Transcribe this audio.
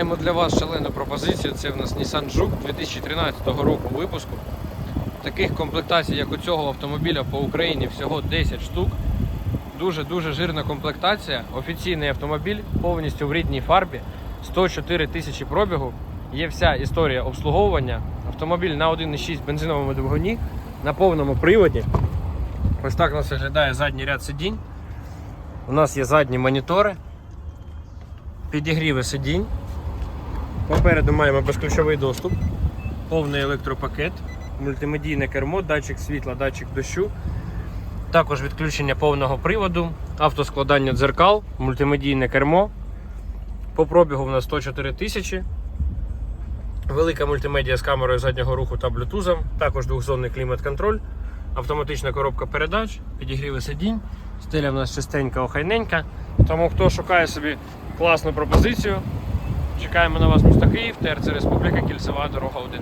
Маємо для вас шалену пропозицію. Це в нас Nissan Juke 2013 року випуску. Таких комплектацій, як у цього автомобіля по Україні, всього 10 штук. Дуже-дуже жирна комплектація. Офіційний автомобіль повністю в рідній фарбі. 104 тисячі пробігу. Є вся історія обслуговування. Автомобіль на 1,6 бензиновому двигуні на повному приводі. Ось так нас виглядає задній ряд сидінь. У нас є задні монітори, підігріви сидінь. Попереду маємо безключовий доступ, повний електропакет, мультимедійне кермо, датчик світла, датчик дощу. Також відключення повного приводу, автоскладання дзеркал, мультимедійне кермо. По пробігу в нас 104 тисячі. Велика мультимедіа з камерою заднього руху та блютузом. Також двохзонний клімат-контроль, автоматична коробка передач, підігріви сидінь. Стиля в нас чистенька, охайненька. Тому хто шукає собі класну пропозицію, чекаємо на вас місто Київ, ТРЦ Республіка, Кільцева, дорога 1.